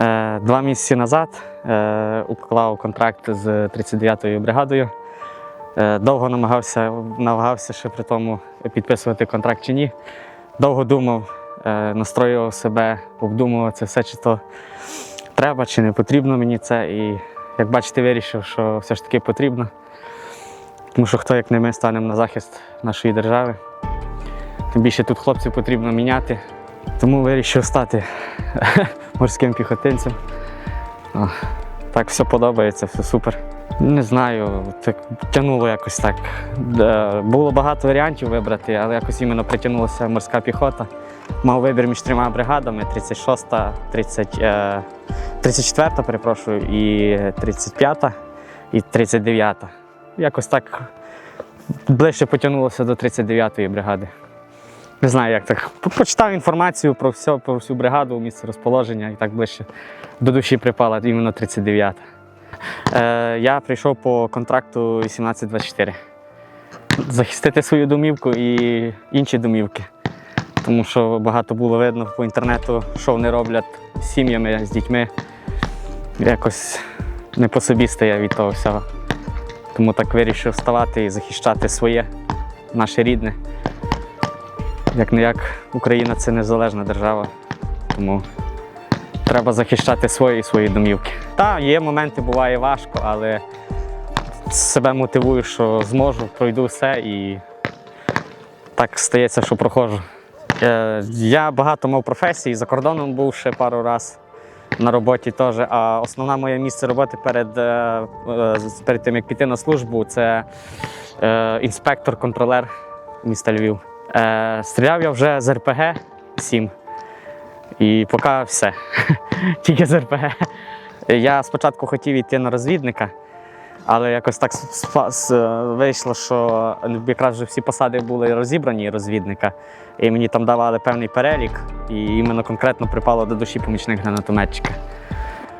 Е, Два місяці назад е, уклав контракт з 39-ю бригадою. Е, Довго намагався, намагався ще при тому підписувати контракт чи ні. Довго думав, настроював себе, обдумував це все, чи то треба, чи не потрібно мені це. І як бачите, вирішив, що все ж таки потрібно. Тому що хто, як не ми, станемо на захист нашої держави. Тим більше тут хлопців потрібно міняти. Тому вирішив стати морським піхотинцем. О, Так все подобається, все супер. Не знаю, так тягнуло якось так. Е, Було багато варіантів вибрати, але якось іменно притягнулася морська піхота. Мав вибір між трьома бригадами: 36-та, 30, е, 34-та, перепрошую, і 35-та, і 39-та. Якось так ближче потягнулося до 39-ї бригади. Не знаю, як так. Почитав інформацію про все, про всю бригаду, місце розположення і так ближче до душі припала іменно 39. Е, я прийшов по контракту 1824. Захистити свою домівку і інші домівки. Тому що багато було видно по інтернету, що вони роблять з сім'ями, з дітьми. Якось не по собі стає від того всього. Тому так вирішив вставати і захищати своє, наше рідне. Як не як Україна це незалежна держава, тому треба захищати свої і свої домівки. Та, є моменти, буває важко, але себе мотивую, що зможу, пройду все і так стається, що проходжу. Е, Я багато мав професій, за кордоном був ще пару разів на роботі теж. А основне моє місце роботи перед, е, е, перед тим, як піти на службу, це інспектор-контролер міста Львів. Е, Стріляв я вже з РПГ 7. І поки все. Тільки з РПГ. Я спочатку хотів йти на розвідника, але якось так е, вийшло, що якраз вже всі посади були розібрані розвідника. І мені там давали певний перелік, і іменно конкретно припало до душі помічник гранатометчика.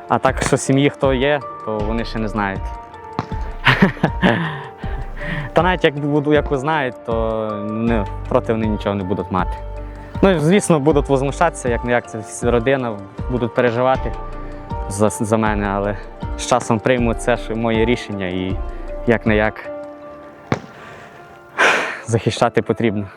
А так, що сім'ї хто є, то вони ще не знають. Та навіть як буду, як ви знаєте, то не, проти вони нічого не будуть мати. Ну, звісно, будуть возмущатися, як не як це родина, будуть переживати за, за мене, але з часом прийму це ж моє рішення і як не як захищати потрібно.